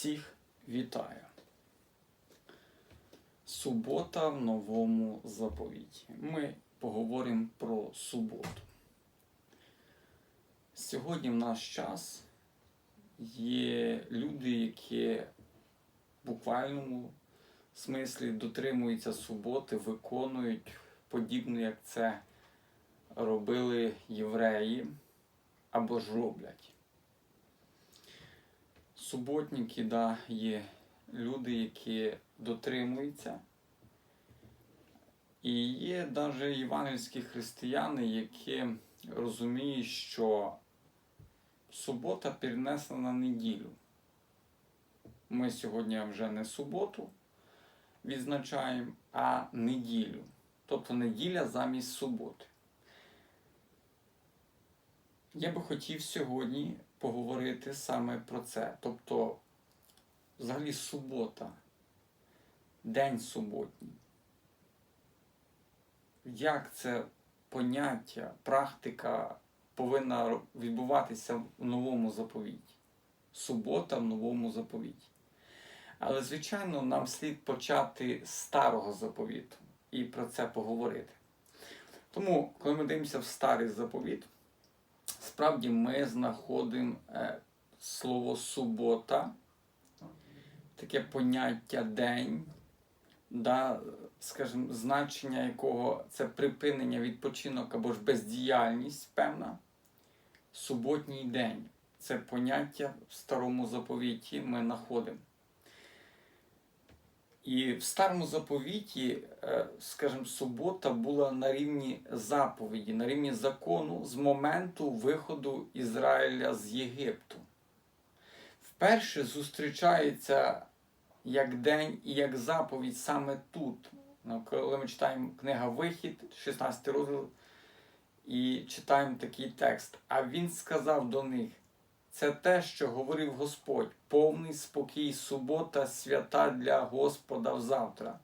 Всіх вітаю. Субота в новому заповіті. Ми поговоримо про суботу. Сьогодні в наш час є люди, які в буквальному смислі дотримуються суботи, виконують подібно, як це робили євреї або ж роблять. Суботники, да, є люди, які дотримуються. І є навіть євангельські християни, які розуміють, що субота перенесена на неділю. Ми сьогодні вже не суботу відзначаємо, а неділю. Тобто неділя замість суботи. Я би хотів сьогодні поговорити саме про це. Тобто, взагалі, субота, день суботній. Як це поняття, практика повинна відбуватися в новому заповіті? Субота в новому заповіті. Але, звичайно, нам слід почати з старого заповіту і про це поговорити. Тому, коли ми дивимося в старий заповіт, справді ми знаходимо е, слово субота, таке поняття день, да, скажімо, значення якого це припинення відпочинок або ж бездіяльність певна. Суботній день. Це поняття в старому заповіті ми знаходимо. І в старому заповіті, е, скажімо, субота була на рівні заповіді, на рівні закону з моменту виходу Ізраїля з Єгипту. Вперше зустрічається як день і як заповідь саме тут. Ну, Коли ми читаємо книга Вихід, 16 розділ, і читаємо такий текст. А він сказав до них: це те, що говорив Господь, повний спокій, субота, свята для Господа взавтра.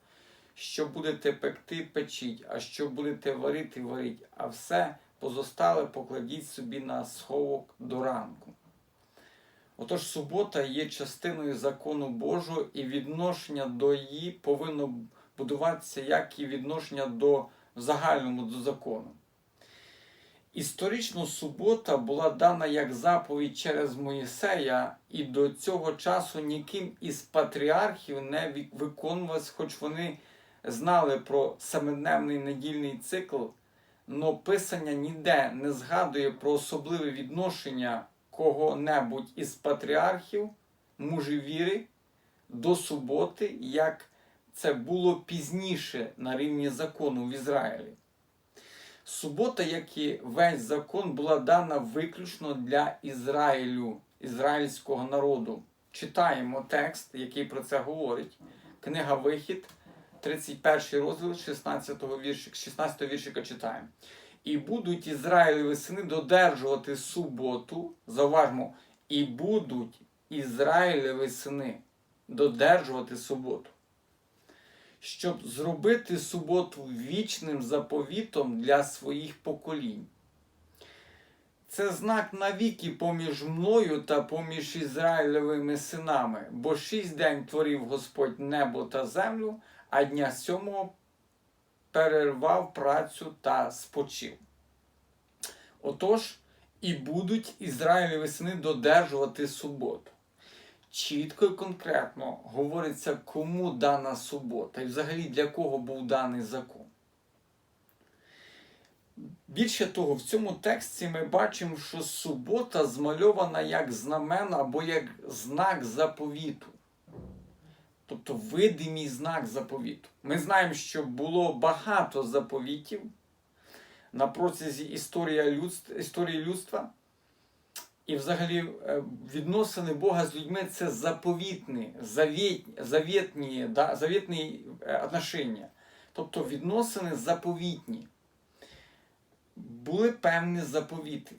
Що будете пекти, печіть, а що будете варити, варіть, а все позостале покладіть собі на сховок до ранку. Отож, субота є частиною закону Божого, і відношення до її повинно будуватися, як і відношення до в загальному до закону. Історично субота була дана як заповідь через Моїсея, і до цього часу ніким із патріархів не виконувалось, хоч вони знали про семидневний недільний цикл, но Писання ніде не згадує про особливе відношення кого-небудь із патріархів, мужі віри, до суботи, як це було пізніше на рівні закону в Ізраїлі. Субота, як і весь закон, була дана виключно для Ізраїлю, ізраїльського народу. Читаємо текст, який про це говорить. Книга Вихід, 31 розділ 16 віршика, 16 віршика читаємо. І будуть Ізраїлеві сини додержувати суботу. Зауважмо, і будуть Ізраїлеві сини додержувати суботу щоб зробити суботу вічним заповітом для своїх поколінь. Це знак навіки поміж мною та поміж Ізраїлевими синами, бо шість день творив Господь небо та землю, а дня сьомого перервав працю та спочив. Отож, і будуть Ізраїлеві сини додержувати суботу чітко і конкретно говориться, кому дана субота і взагалі для кого був даний закон. Більше того, в цьому тексті ми бачимо, що субота змальована як знамен або як знак заповіту. Тобто видимий знак заповіту. Ми знаємо, що було багато заповітів на людства, історії людства. І взагалі е, відносини Бога з людьми це заповітні, завітні, да, завітні е, отношення. Тобто відносини заповітні. Були певні заповіти.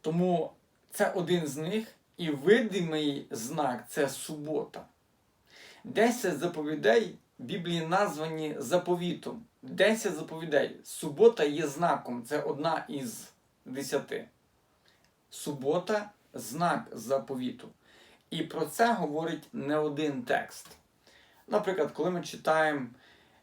Тому це один з них і видимий знак це субота. Десять заповідей в Біблії названі заповітом. Десять заповідей. Субота є знаком, це одна із десяти субота знак заповіту. І про це говорить не один текст. Наприклад, коли ми читаємо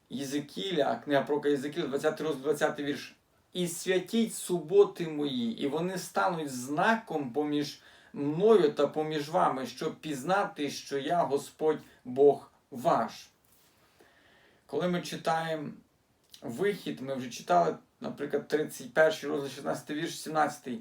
Єзекіля, книга про Єзекіля, 20 розділ, 20 вірш. І святіть суботи мої, і вони стануть знаком поміж мною та поміж вами, щоб пізнати, що я Господь Бог ваш. Коли ми читаємо вихід, ми вже читали, наприклад, 31 розділ, 16 вірш, 17.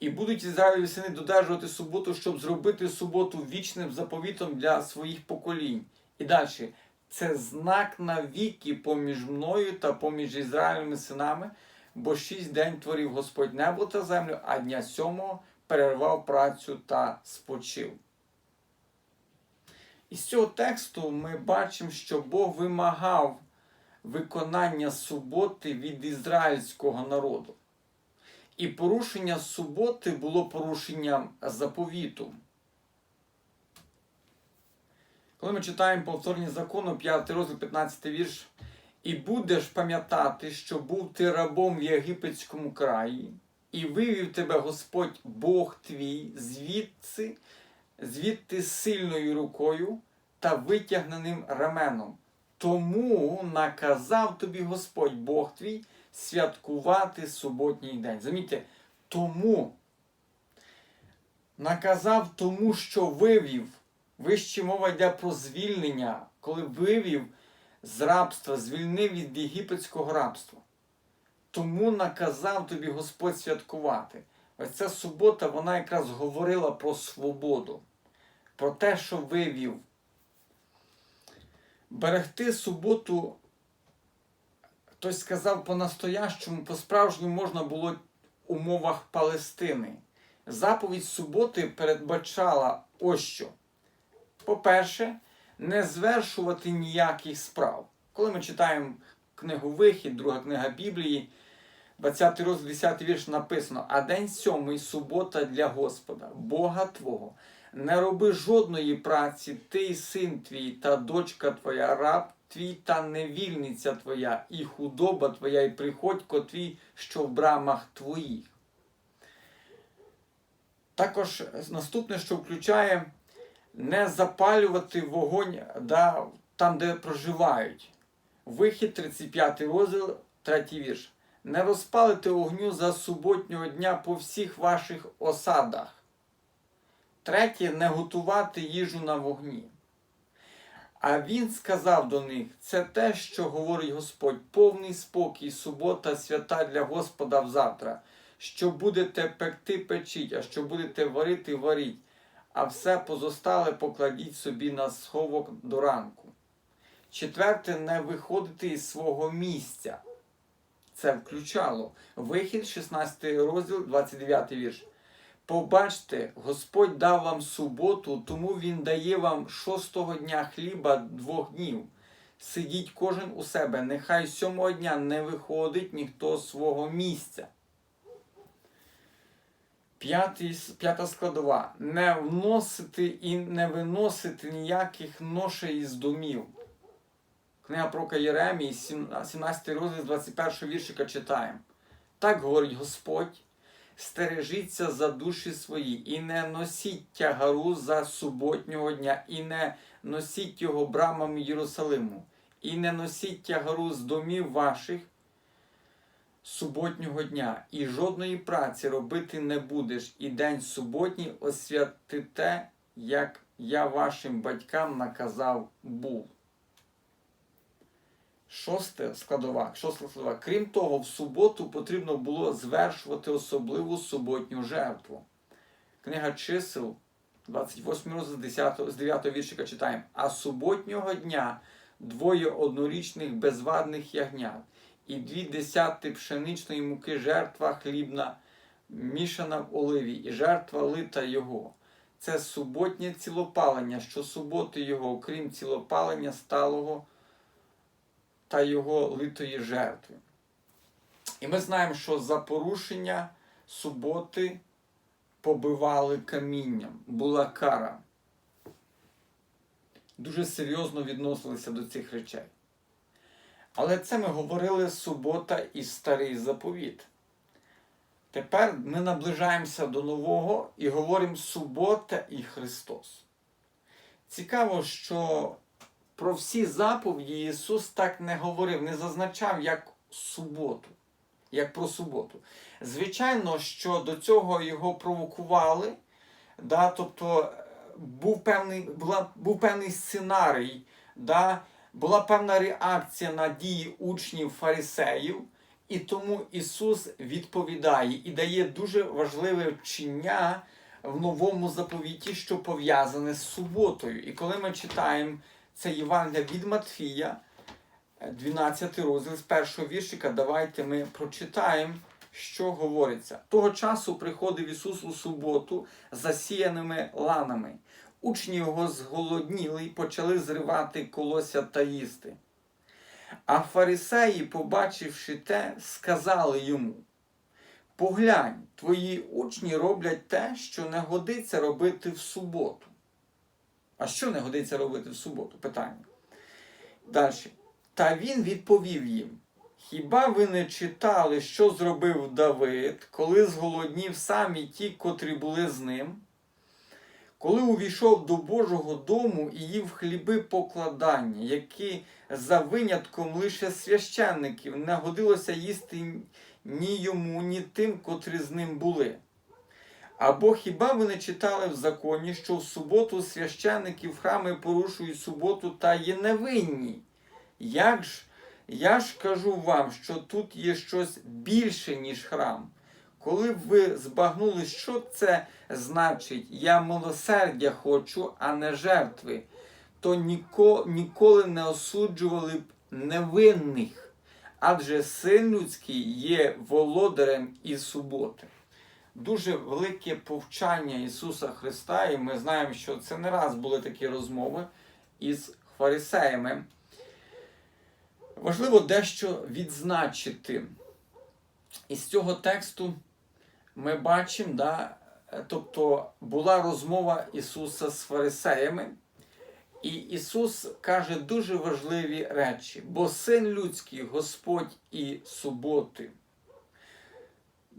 І будуть Ізраїлеві сини додержувати суботу, щоб зробити суботу вічним заповітом для своїх поколінь. І далі. Це знак навіки поміж мною та поміж Ізраїлевими синами, бо шість день творив Господь небо та землю, а дня сьомого перервав працю та спочив. Із цього тексту ми бачимо, що Бог вимагав виконання суботи від ізраїльського народу. І порушення суботи було порушенням заповіту. Коли ми читаємо повторні закону, 5 розділ, 15 вірш, і будеш пам'ятати, що був ти рабом в єгипетському краї, і вивів тебе Господь Бог твій звідси, звідти сильною рукою та витягненим раменом. Тому наказав тобі Господь Бог твій святкувати суботній день. Замітьте, тому наказав тому, що вивів. Вище мова йде про звільнення, коли вивів з рабства, звільнив від єгипетського рабства. Тому наказав тобі Господь святкувати. Ось ця субота, вона якраз говорила про свободу, про те, що вивів. Берегти суботу, хтось сказав по-настоящому, по-справжньому можна було в умовах Палестини. Заповідь суботи передбачала ось що. По-перше, не звершувати ніяких справ. Коли ми читаємо книгу Вихід, друга книга Біблії, 20 розділ, 10 вірш написано: А день сьомий субота для Господа, Бога Твого. Не роби жодної праці, ти син твій, та дочка твоя, раб твій та невільниця твоя, і худоба твоя, і приходько твій, що в брамах твоїх. Також наступне, що включає не запалювати вогонь да, там, де проживають. Вихід 35 розділ, 3 вірш. Не розпалити огню за суботнього дня по всіх ваших осадах. Третє не готувати їжу на вогні. А він сказав до них: це те, що говорить Господь, повний спокій, субота, свята для Господа взавтра. Що будете пекти, печіть, а що будете варити, варіть а все позостале покладіть собі на сховок до ранку. Четверте, не виходити із свого місця. Це включало вихід, 16 розділ, 29 вірш. Побачте, Господь дав вам суботу, тому Він дає вам шостого дня хліба двох днів. Сидіть кожен у себе, нехай сьомого дня не виходить ніхто з свого місця. П'ята складова. Не вносити і не виносити ніяких ношей із домів. Книга про Єремії, 17 розділ 21 віршика читаємо. Так говорить Господь, стережіться за душі свої, і не носіть тягару за суботнього дня, і не носіть його брамами Єрусалиму, і не носіть тягару з домів ваших суботнього дня, і жодної праці робити не будеш, і день суботній освятите, як я вашим батькам наказав був. Шосте складова. Шоста складова. Крім того, в суботу потрібно було звершувати особливу суботню жертву. Книга чисел, 28 розділ з 10, з 9 віршика читаємо. А суботнього дня двоє однорічних безвадних ягнят і дві десяти пшеничної муки жертва хлібна, мішана в оливі, і жертва лита його. Це суботнє цілопалення, що суботи його, окрім цілопалення сталого та його литої жертви. І ми знаємо, що за порушення суботи побивали камінням, була кара. Дуже серйозно відносилися до цих речей. Але це ми говорили субота і старий заповіт. Тепер ми наближаємося до нового і говоримо субота і Христос. Цікаво, що про всі заповіді Ісус так не говорив, не зазначав як суботу, як про суботу. Звичайно, що до цього його провокували, да, тобто е, був певний, була, був певний сценарій, да, була певна реакція на дії учнів фарисеїв, і тому Ісус відповідає і дає дуже важливе вчення в новому заповіті, що пов'язане з суботою. І коли ми читаємо це Євангелія від Матфія, 12 розділ з першого віршика, давайте ми прочитаємо, що говориться. Того часу приходив Ісус у суботу з засіяними ланами. Учні його зголодніли і почали зривати колося та їсти. А фарисеї, побачивши те, сказали йому: Поглянь, твої учні роблять те, що не годиться робити в суботу. А що не годиться робити в суботу? Питання. Далі. Та він відповів їм: Хіба ви не читали, що зробив Давид, коли зголоднів самі ті, котрі були з ним? Коли увійшов до Божого дому і їв хліби покладання, які за винятком лише священників не годилося їсти ні йому, ні тим, котрі з ним були. Або хіба ви не читали в законі, що в суботу священники в храми порушують суботу та є невинні? Як ж я ж кажу вам, що тут є щось більше, ніж храм. Коли б ви збагнули, що це значить, я милосердя хочу, а не жертви, то ніко, ніколи не осуджували б невинних, адже син людський є володарем і суботи. Дуже велике повчання Ісуса Христа, і ми знаємо, що це не раз були такі розмови із фарисеями. Важливо дещо відзначити. Із цього тексту ми бачимо, да, тобто була розмова Ісуса з фарисеями, і Ісус каже дуже важливі речі, бо син людський, Господь і суботи.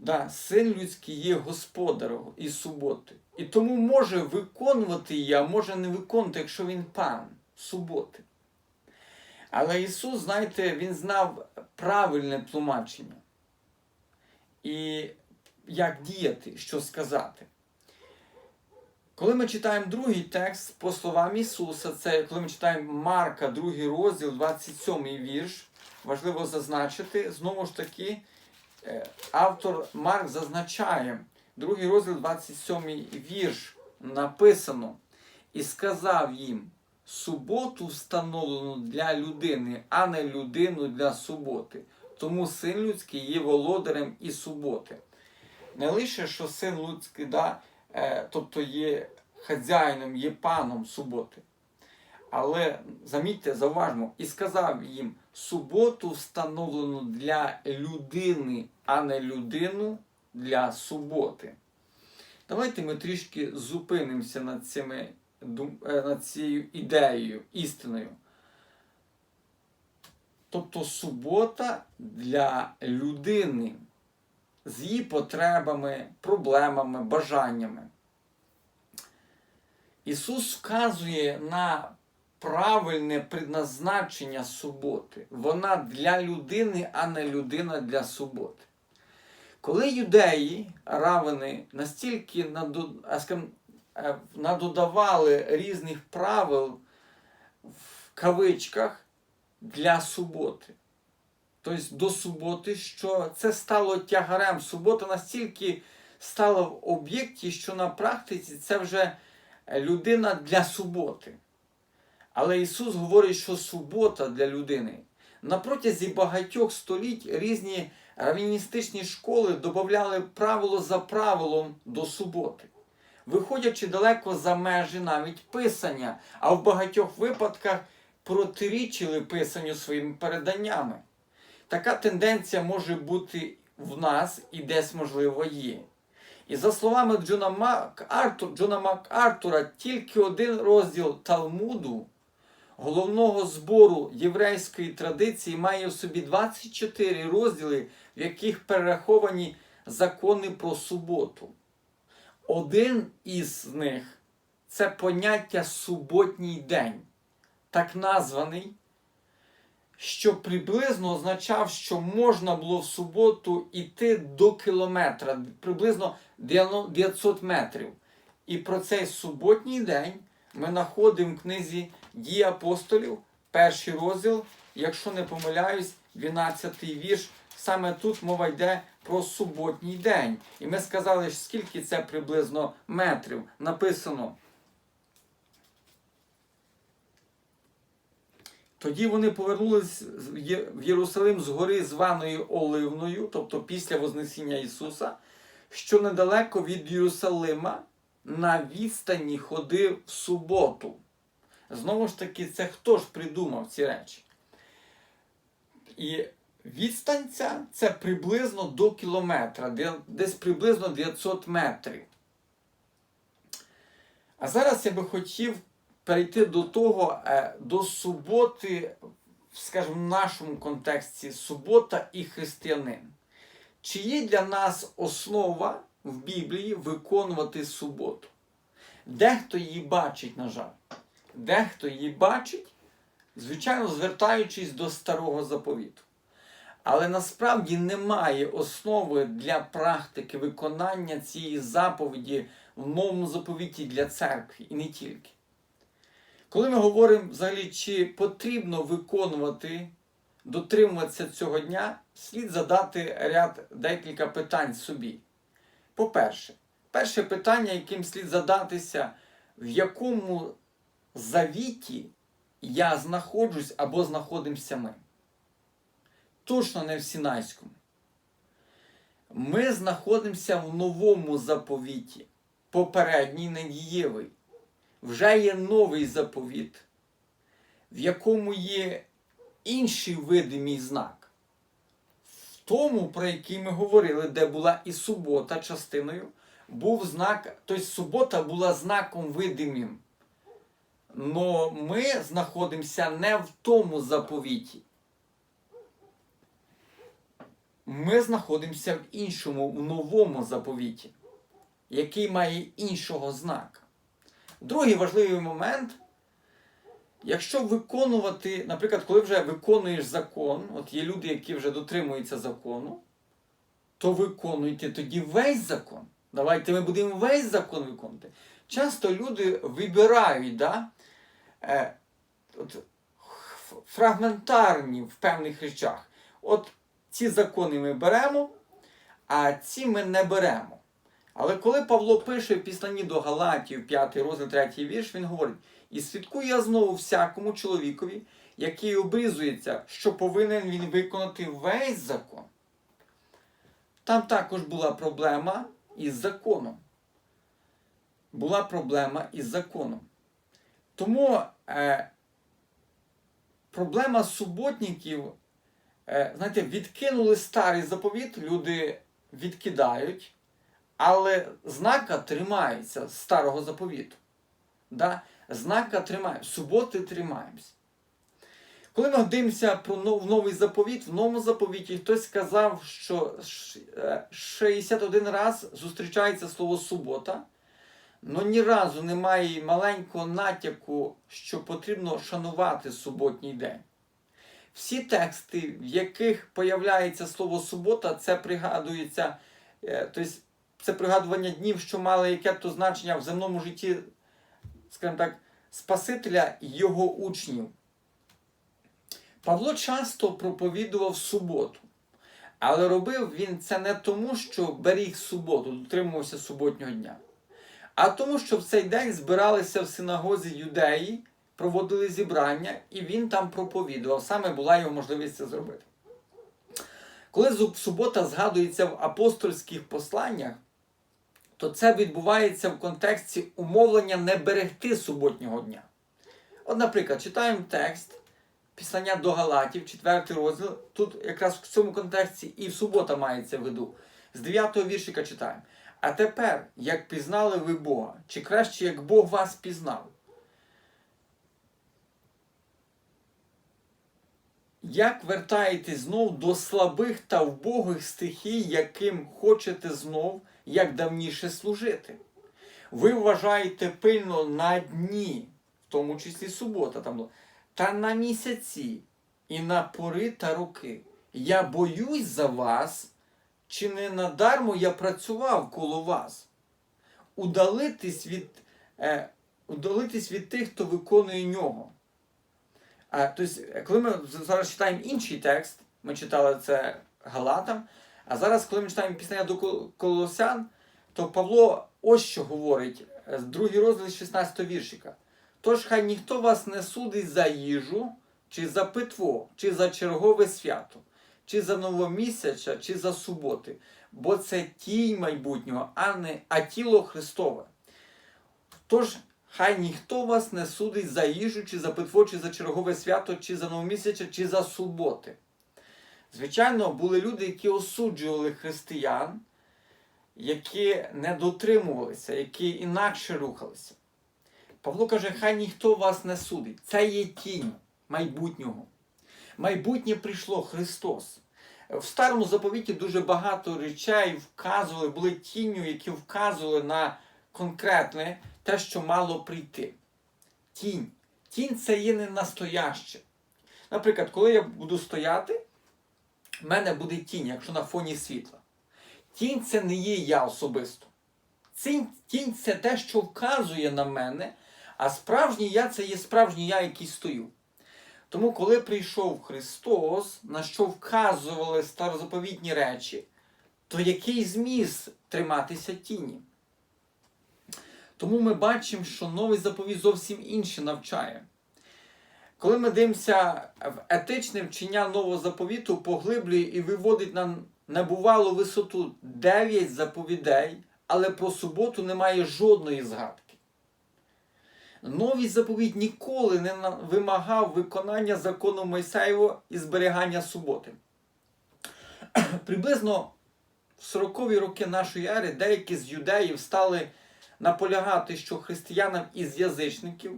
Да, Син людський є господарем і суботи. І тому може виконувати її, а може не виконувати, якщо він пан суботи. Але Ісус, знаєте, Він знав правильне тлумачення. І як діяти, що сказати. Коли ми читаємо другий текст, по словам Ісуса, це коли ми читаємо Марка, другий розділ, 27 вірш, важливо зазначити, знову ж таки, автор Марк зазначає, другий розділ, 27 вірш, написано, і сказав їм, суботу встановлену для людини, а не людину для суботи. Тому син людський є володарем і суботи. Не лише, що син людський, да, е, тобто є хазяїном, є паном суботи. Але замітьте, зауважмо, і сказав їм: суботу встановлену для людини, а не людину для суботи. Давайте ми трішки зупинимося над, цими, е, над цією ідеєю, істиною. Тобто субота для людини з її потребами, проблемами, бажаннями. Ісус вказує на правильне предназначення суботи. Вона для людини, а не людина для суботи. Коли юдеї, равини, настільки е, надодавали різних правил в кавичках для суботи. Тобто до суботи, що це стало тягарем. Субота настільки стала в об'єкті, що на практиці це вже людина для суботи. Але Ісус говорить, що субота для людини. На протязі багатьох століть різні равіністичні школи додавали правило за правилом до суботи, виходячи далеко за межі навіть писання, а в багатьох випадках протирічили писанню своїми переданнями. Така тенденція може бути в нас і десь, можливо, є. І за словами Джона МакАртур, Джона МакАртура, тільки один розділ Талмуду, головного збору єврейської традиції, має в собі 24 розділи, в яких перераховані закони про суботу. Один із них це поняття суботній день, так названий, що приблизно означав, що можна було в суботу йти до кілометра, приблизно 900 метрів. І про цей суботній день ми знаходимо в книзі Дії апостолів, перший розділ, якщо не помиляюсь, 12 вірш. Саме тут мова йде про суботній день. І ми сказали, скільки це приблизно метрів. Написано. Тоді вони повернулись в Єрусалим з гори званої Оливною, тобто після Вознесіння Ісуса, що недалеко від Єрусалима на відстані ходив в суботу. Знову ж таки, це хто ж придумав ці речі? І відстань ця це приблизно до кілометра, десь приблизно 900 метрів. А зараз я би хотів перейти до того, е, до суботи, скажімо, в нашому контексті субота і християнин. Чи є для нас основа в Біблії виконувати суботу? Дехто її бачить, на жаль. Дехто її бачить, звичайно, звертаючись до старого заповіту. Але насправді немає основи для практики виконання цієї заповіді в новому заповіті для церкви і не тільки. Коли ми говоримо взагалі, чи потрібно виконувати, дотримуватися цього дня, слід задати ряд декілька питань собі. По-перше, перше питання, яким слід задатися, в якому завіті я знаходжусь або знаходимося ми. Точно не в Сінайському. Ми знаходимося в новому заповіті, попередній недієвий. Вже є новий заповіт, в якому є інший видимий знак. В тому, про який ми говорили, де була і субота частиною, був знак, тобто субота була знаком видимим. Но ми знаходимося не в тому заповіті. Ми знаходимося в іншому, в новому заповіті, який має іншого знака. Другий важливий момент. Якщо виконувати, наприклад, коли вже виконуєш закон, от є люди, які вже дотримуються закону, то виконуйте тоді весь закон. Давайте ми будемо весь закон виконувати. Часто люди вибирають да, е, от, фрагментарні в певних речах. От ці закони ми беремо, а ці ми не беремо. Але коли Павло пише в післанні до Галатів, 5 розділ, 3 вірш, він говорить: І свідкую я знову всякому чоловікові, який обрізується, що повинен він виконати весь закон. Там також була проблема із законом. Була проблема із законом. Тому е, проблема суботників, знаєте, відкинули старий заповіт, люди відкидають, але знака тримається старого заповіту. Да? Знака тримаємо, суботи тримаємося. Коли ми дивимося про нов- новий заповіт, в новому заповіті хтось сказав, що е, 61 раз зустрічається слово субота, але ні разу немає маленького натяку, що потрібно шанувати суботній день. Всі тексти, в яких появляється слово субота, це пригадується, е, тобто це пригадування днів, що мали яке-то значення в земному житті, скажімо так, Спасителя і його учнів. Павло часто проповідував суботу, але робив він це не тому, що беріг суботу, дотримувався суботнього дня, а тому, що в цей день збиралися в синагозі юдеї, проводили зібрання, і він там проповідував. Саме була його можливість це зробити. Коли субота згадується в апостольських посланнях, то це відбувається в контексті умовлення не берегти суботнього дня. От, наприклад, читаємо текст Післання до Галатів, 4 розділ. Тут якраз в цьому контексті і в субота мається в виду. З 9 віршика читаємо. А тепер, як пізнали ви Бога, чи краще, як Бог вас пізнав? Як вертаєтесь знов до слабих та вбогих стихій, яким хочете знов, як давніше служити? Ви вважаєте пильно на дні, в тому числі субота, там, та на місяці, і на пори та роки. Я боюсь за вас, чи не надармо я працював коло вас. Удалитись від, е, удалитись від тих, хто виконує нього. Тобто, коли ми зараз читаємо інший текст, ми читали це Галатам, а зараз, коли ми читаємо піснення до Кол- Колосян, то Павло ось що говорить, е, другий розділ 16 віршика. Тож хай ніхто вас не судить за їжу, чи за питво, чи за чергове свято, чи за новомісяча, чи за суботи, бо це тінь майбутнього, а не а тіло Христове. Тож хай ніхто вас не судить за їжу, чи за питво, чи за чергове свято, чи за новомісяча, чи за суботи. Звичайно, були люди, які осуджували християн, які не дотримувалися, які інакше рухалися. Павло каже, хай ніхто вас не судить. Це є тінь майбутнього. Майбутнє прийшло Христос. В старому заповіті дуже багато речей вказували, були тінню, які вказували на конкретне те, що мало прийти. Тінь. Тінь це є не настояще. Наприклад, коли я буду стояти, в мене буде тінь, якщо на фоні світла. Тінь це не є я особисто. Тінь, тінь це те, що вказує на мене, а справжній я це є справжній я, який стою. Тому, коли прийшов Христос, на що вказували старозаповітні речі, то який зміст триматися тіні? Тому ми бачимо, що новий заповіт зовсім інше навчає. Коли ми дивимося в етичне вчення нового заповіту, поглиблює і виводить на небувалу висоту 9 заповідей, але про суботу немає жодної згадки. Новий заповіт ніколи не вимагав виконання закону Мойсеєва і зберігання суботи. Приблизно в 40-ві роки нашої ери деякі з юдеїв стали наполягати, що християнам із язичників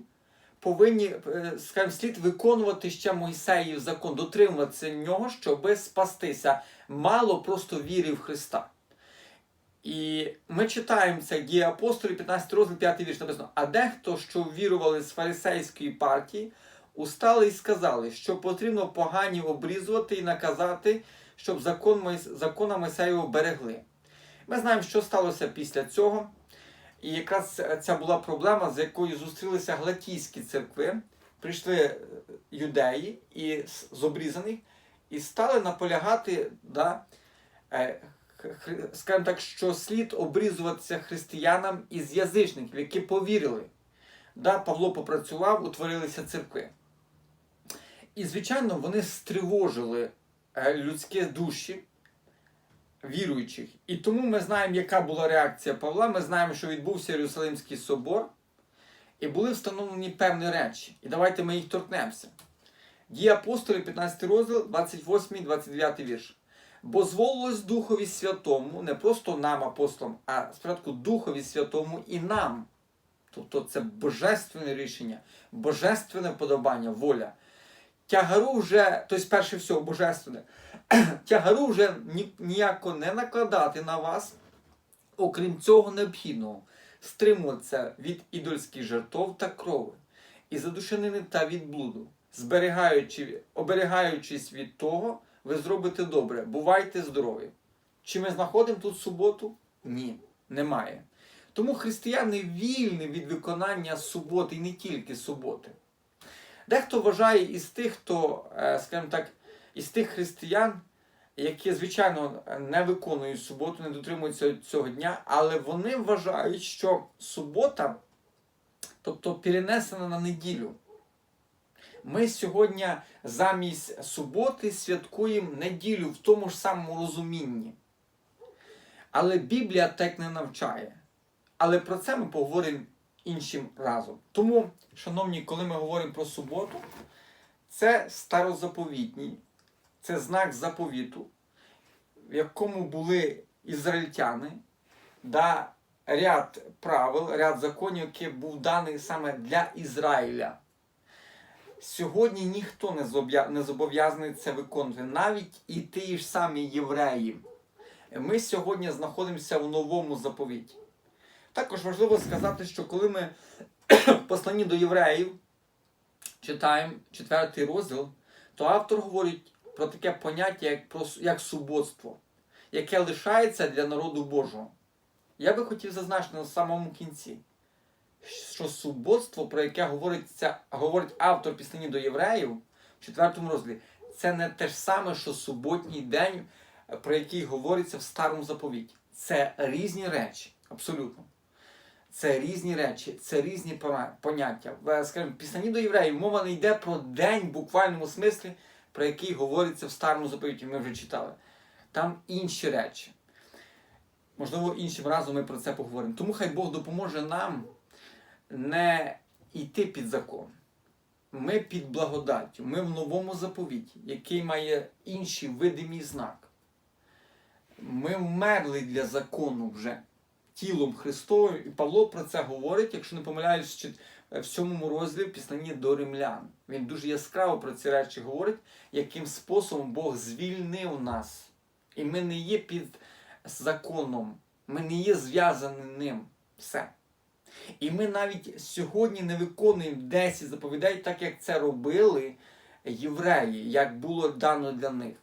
повинні, е, скажімо, слід виконувати ще Мойсеїв закон, дотримуватися нього, щоби спастися. Мало просто віри в Христа. І ми читаємо це дії апостолів, 15 розділ, 5 вірш написано. А дехто, що вірували з фарисейської партії, устали і сказали, що потрібно погані обрізувати і наказати, щоб закон закона Мойсеєва берегли. Ми знаємо, що сталося після цього. І якраз ця була проблема, з якою зустрілися галатійські церкви. Прийшли е, юдеї і з обрізаних і стали наполягати, да, е, скажімо так, що слід обрізуватися християнам із язичників, які повірили. Да, Павло попрацював, утворилися церкви. І, звичайно, вони стривожили е, людські душі віруючих. І тому ми знаємо, яка була реакція Павла. Ми знаємо, що відбувся Єрусалимський собор, і були встановлені певні речі. І давайте ми їх торкнемося. Дії апостолів, 15 розділ, 28-29 вірш. Бо зволилось Духові Святому, не просто нам, апостолам, а спочатку Духові Святому і нам. Тобто це божественне рішення, божественне подобання, воля. Тягару вже, тобто перше всього, божественне, тягару вже ні- ніяко не накладати на вас, окрім цього необхідного, стримуватися від ідольських жертв та крови, і задушенини та від блуду, зберігаючи, оберігаючись від того, ви зробите добре, бувайте здорові. Чи ми знаходимо тут суботу? Ні, немає. Тому християни вільні від виконання суботи і не тільки суботи. Дехто вважає із тих, хто, е, скажімо так, із тих християн, які, звичайно, не виконують суботу, не дотримуються цього дня, але вони вважають, що субота, тобто перенесена на неділю. Ми сьогодні замість суботи святкуємо неділю в тому ж самому розумінні. Але Біблія так не навчає. Але про це ми поговоримо іншим разом. Тому, шановні, коли ми говоримо про суботу, це старозаповітній, це знак заповіту, в якому були ізраїльтяни, да, ряд правил, ряд законів, який був даний саме для Ізраїля. Сьогодні ніхто не зобов'язаний це виконувати, навіть і ті ж самі євреї. Ми сьогодні знаходимося в новому заповіті. Також важливо сказати, що коли ми в посланні до євреїв читаємо четвертий розділ, то автор говорить про таке поняття, як, про, як суботство, яке лишається для народу Божого. Я би хотів зазначити на самому кінці, що суботство, про яке говориться, говорить автор пісні до євреїв в четвертому розділі, це не те ж саме, що суботній день, про який говориться в старому заповіті. Це різні речі, абсолютно. Це різні речі, це різні поняття. В, Скажімо, пісні до євреїв мова не йде про день в буквальному смислі, про який говориться в старому заповіті, ми вже читали. Там інші речі. Можливо, іншим разом ми про це поговоримо. Тому хай Бог допоможе нам не йти під закон. Ми під благодаттю, ми в новому заповіті, який має інший видимий знак. Ми вмерли для закону вже тілом Христовим, і Павло про це говорить, якщо не помиляюсь, ще в сьомому розділі в до римлян. Він дуже яскраво про ці речі говорить, яким способом Бог звільнив нас. І ми не є під законом, ми не є зв'язані ним. Все. І ми навіть сьогодні не виконуємо 10 заповідей, так як це робили євреї, як було дано для них.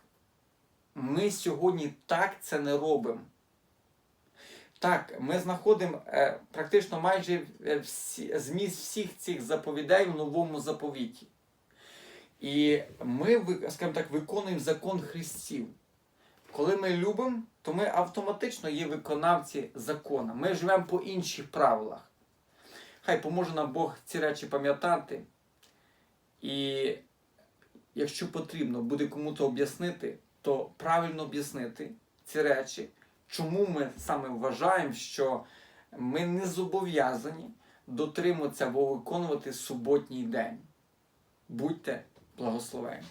Ми сьогодні так це не робимо. Так, ми знаходимо е, практично майже е, всі, зміст всіх цих заповідей в новому заповіті. І ми, скажімо так, виконуємо закон Христів. Коли ми любимо, то ми автоматично є виконавці закону. Ми живемо по інших правилах. Хай поможе нам Бог ці речі пам'ятати. І якщо потрібно буде кому-то об'яснити, то правильно об'яснити ці речі, чому ми саме вважаємо, що ми не зобов'язані дотримуватися або виконувати суботній день. Будьте благословені.